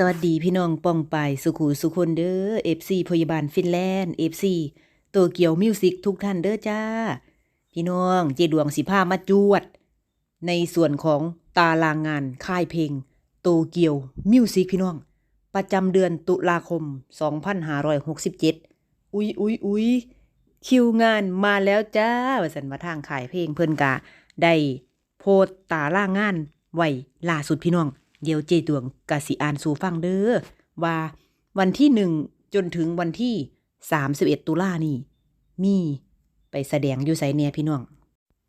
สวัสดีพี่น้องป้องไปสุขูสุคนเด้อ FC พยาบาลฟินแลนด์ FC โตเกียวมิวสิกทุกท่านเด้อจ้า พี่น้องเจดวงสิพามาจวด ในส่วนของตารางงานค่ายเพลง โตเกียวมิวสิกพี่น้อง ประจำเดือนตุลาคม 2567 อุ๊ยอุ๊ยอุ๊ยคิวงานมาแล้วจ้าว่าสันมาทางขายเพลงเพิ่นกะได้โพสตตารางงานไว้ล่าสุดพี่น้อง เดี๋ยวเจตวงกสิอ่านสู่ฟังเด้อว่าวันที่หนึ่งจนถึงวันที่31ตุลานี่ มีไปแสดงอยู่ไสเนี่ยพี่น้อง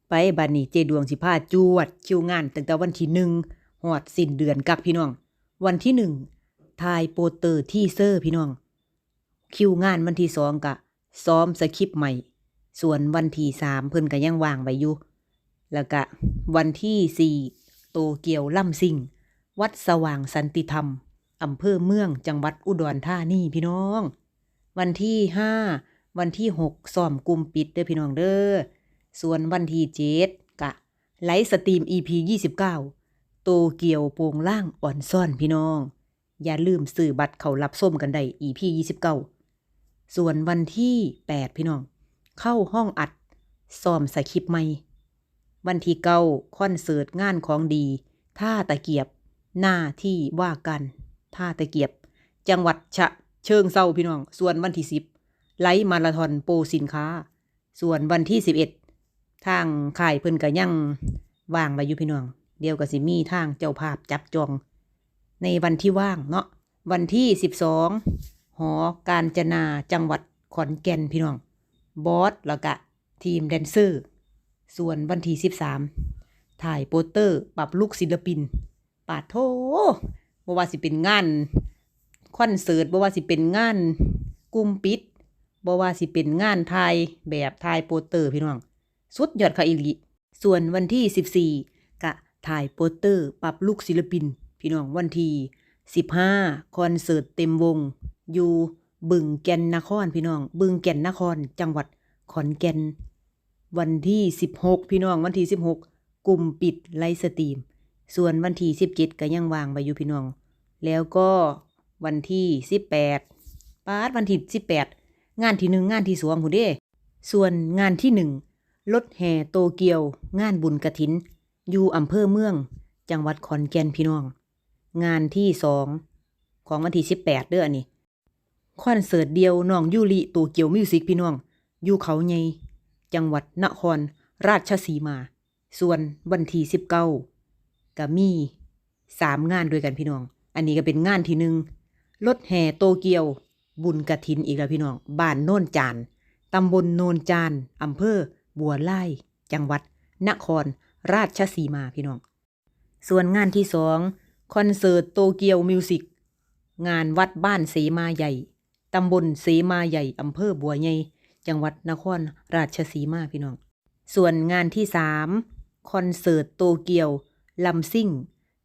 ไปบัดนี้เจดวงสิพาจวดคิวงานตั้งแต่วันที่หนึ่งหอดสิ้นเดือนกับพี่น้อง วันที่หนึ่งทายโปเตอร์ที่เซอร์พี่น้อง คิวงานวันที่สองกะ ซ้อมสคริปต์ใหม่ ส่วนวันที่สามเพิ่นก็ยังวางไว้อยู่แล้วก็วันที่สี่โตเกียวล่ำซิ่ง วัดสว่างสันติธรรม อำเภอเมืองจังหวัดอุดรธานีพี่น้อง วันที่ห้าวันที่หกซ้อมกลุ่มปิดเด้อพี่น้องเด้อ ส่วนวันที่เจ็ดกะไลฟ์สตรีม EP 29โตเกียวโปงล่างอ่อนซ่อนพี่น้อง อย่าลืมซื้อบัตรเขารับส้มกันได้ EP 29ส่วนวันที่8พี่น้อง เข้าห้องอัดซ้อมสคริปต์ใหม่ วันที่เก้าคอนเสิร์ตงานของดีท่าตะเกียบ หน้าที่ว่ากันท่าตะเกียบ จังหวัดฉะเชิงเซาพี่น้อง ส่วนวันที่สิบไลฟ์มาราธอนโปรสินค้า ส่วนวันที่สิบเอ็ดทางค่ายเพิ่นก็ยังว่างไว้อยู่พี่น้อง เดียวกับสิมีทางเจ้าภาพจับจอง ในวันที่ว่างเนาะวันที่สิบสองหอการจนาจังหวัดขอนแก่นพี่น้อง บอสแล้วก็ทีมแดนเซอร์ ส่วนวันที่สิบสามถ่ายโปสเตอร์ปรับลุกศิลปิน ปาดโทบ่ว่าสิเป็นงานคอนเสิร์ตบ่ว่าสิเป็นงานกุมปิดบ่ว่าสิเป็นงานถ่ายแบบถ่ายโปสเตอร์พี่น้อง สุดยอดค่ะอีหลีส่วนวันที่ 14 กะถ่ายโปสเตอร์ ปรับลุกศิลปิน พี่น้องวันที่ 15 คอนเสิร์ตเต็มวง อยู่บึงแก่นนครพี่น้อง บึงแก่นนครจังหวัดขอนแก่น วันที่ 16 พี่น้องวันที่ 16 กลุ่มปิดไลฟ์สตรีม ส่วนวันที่17ก็ยังวางไว้อยู่พี่น้อง แล้วก็วันที่18ปดปาดวันที่18งานที่หนึ่งงานที่สองผู้เด้ ส่วนงานที่หนึ่งรถแห่โตเกียว งานบุญกระถิน อยู่อำเภอเมือง จังหวัดขอนแก่นพี่น้อง งานที่สองของวันที่18เด้อนนี้คอนเสิร์ตเดียวน้องยูริโตเกียวมิวสิกพี่น้อง อยู่เขาใหญ่จังหวัดนครราชสีมา ส่วนวันที่สิบเก้า ก็มีสามงานด้วยกันพี่น้อง อันนี้ก็เป็นงานที่หนึ่งรถแห่โตเกียว บุญกระถินอีกแล้วพี่น้อง บ้านโน่นจานตำบลโนนจานอำเภอ บัวไล่จังหวัด นคร ราชสีมาพี่น้อง ส่วนงานที่สองคอนเสิร์ตโตเกียวมิวสิกงานวัดบ้านเสมาใหญ่ ตำบลเสมาใหญ่ อำเภอบัวใหญ่ จังหวัดนครราชสีมาพี่น้อง ส่วนงานที่สามคอนเสิร์ตโตเกียว ลำซิ่ง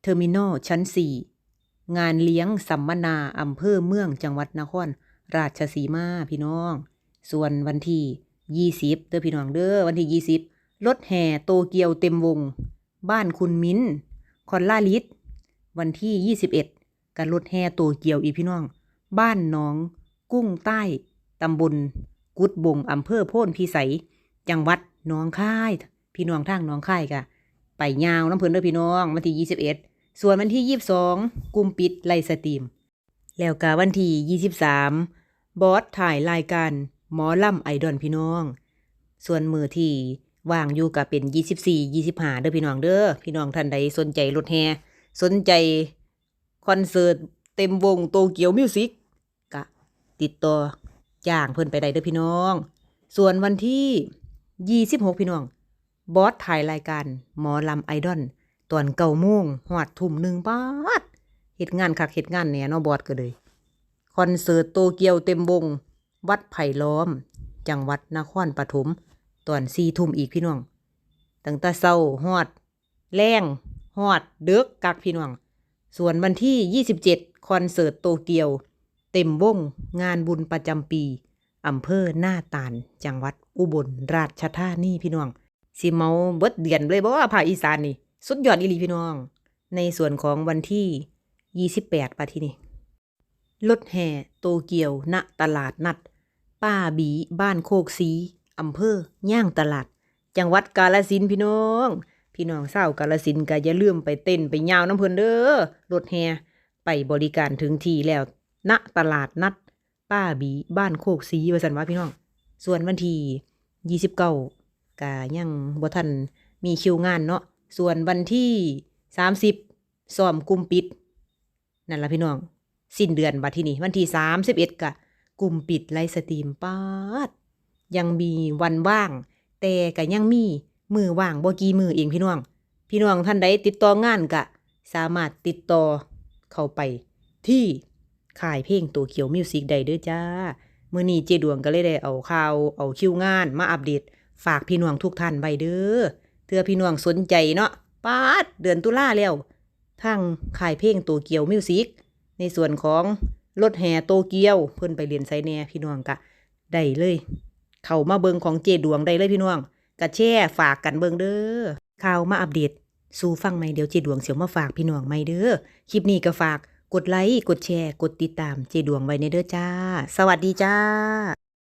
เทอร์มินอลชั้น 4 งานเลี้ยงสัมมนาอำเภอเมืองจังหวัดนคร ราชสีมาพี่น้อง ส่วนวันที่20เด้อพี่น้องเด้อวันที่20รถแห่โตเกียวเต็มวง บ้านคุณมิ้น คอนล่าลิสวันที่ 21กันรถแห่โตเกียวอีพี่น้อง บ้านน้องกุ้งใต้ตำบลกุดบงอำเภอโพนพิสัย จังหวัดหนองค่าย พี่น้องทางหนองค่ายกะ ไปยาวน้ำเพิ่นเด้อพี่น้องวันที่ 21 ส่วนวันที่ 22 กุมปิดไลฟ์สตรีม แล้วกะวันที่ 23 บอสถ่ายรายการหมอลำไอดอลพี่น้อง ส่วนมือที่ว่างอยู่กับเป็น 24 25 เด้อพี่น้องเด้อพี่น้องท่านใดสนใจรถแห่สนใจคอนเสิร์ตเต็มวงโตเกียวมิวสิกกะติดต่อจ้างเพิ่นไปได้เด้อพี่น้อง ส่วนวันที่ 26 พี่น้อง บอสถ่ายรายการหมอลำไอดอลตอนเก้าโมงหอดทุ่มหนึ่งบาทเหตุงานคักเหตุงานแหน่เนาะบอสก็เลยคอนเสิร์ตโตเกียวเต็มวง วัดไผ่ล้อม จังหวัดนครปฐมตอนสี่ทุ่มอีกพี่น้องตั้งแต่เช้าฮอด แรงฮอดเดึกกักพี่น้อง ส่วนวันที่ 27 คอนเสิร์ตโตเกียว เต็มวงงานบุญประจำปีอำเภอหน้าตาล จังหวัดอุบลราชธานีพี่น้อง สิเมาเบิดเดือนเลยบ่ว่าภาคอีสานนี่ สุดยอดอีหลีพี่น้อง ในส่วนของวันที่ 28ปะที่นี่รถแห่โตเกียว ณ ตลาดนัด ป้าบีบ้านโคกสีอำเภอย่างตลาด จังหวัดกาฬสินพี่น้อง พี่น้องเศร้ากาฬสินก็อย่าลืมไปเต้นไปยาวน้ำเพิ่นเด้อรถแห่ไปบริการถึงที่แล้ว ณ ตลาดนัด ป้าบีบ้านโคกสีว่าสันว่าพี่น้อง ส่วนวันที่ยี่สิบเก้า กะยังบ่ทันมีคิวงานเนาะส่วนวันที่สามสิบซ้อมกลุ่มปิด นั่นละพี่น้อง สิ้นเดือนบัดที่นี่วันที่สามสิบเอ็ดกะกลุ่มปิดไลฟ์สตรีมปาดยังมีวันว่าง แต่ก็ยังมีมือว่างบ่กี่มือเองพี่น้อง พี่น้องท่านใดติดต่องานกะ สามารถติดต่อเข้าไปที่ค่ายเพลงตัวเขียวมิวสิกได้เด้อจ้าเมื่อนี้เจดวงก็เลยได้เอาข่าวเอาคิวงานมาอัปเดต ฝากพี่น้องทุกท่านไว้เด้อเถื่อพี่น้องสนใจเนาะปาดเดือนตุลาแล้วทางค่ายเพลงโตเกียวมิวสิกในส่วนของรถแห่โตเกียวเพิ่นไปเรียนไซแน่พี่น้องกะได้เลย เข้ามาเบิงของเจดวงได้เลยพี่น้องกะแช่ฝากกันเบิงเด้อข่าวมาอัปเดตสู่ฟังไหมเดี๋ยวเจดวงเสียวมาฝากพี่น้องไหมเด้อคลิปนี้ก็ฝากกดไลค์กดแชร์ กดติดตามเจดวงไว้ในเด้อจ้า สวัสดีจ้า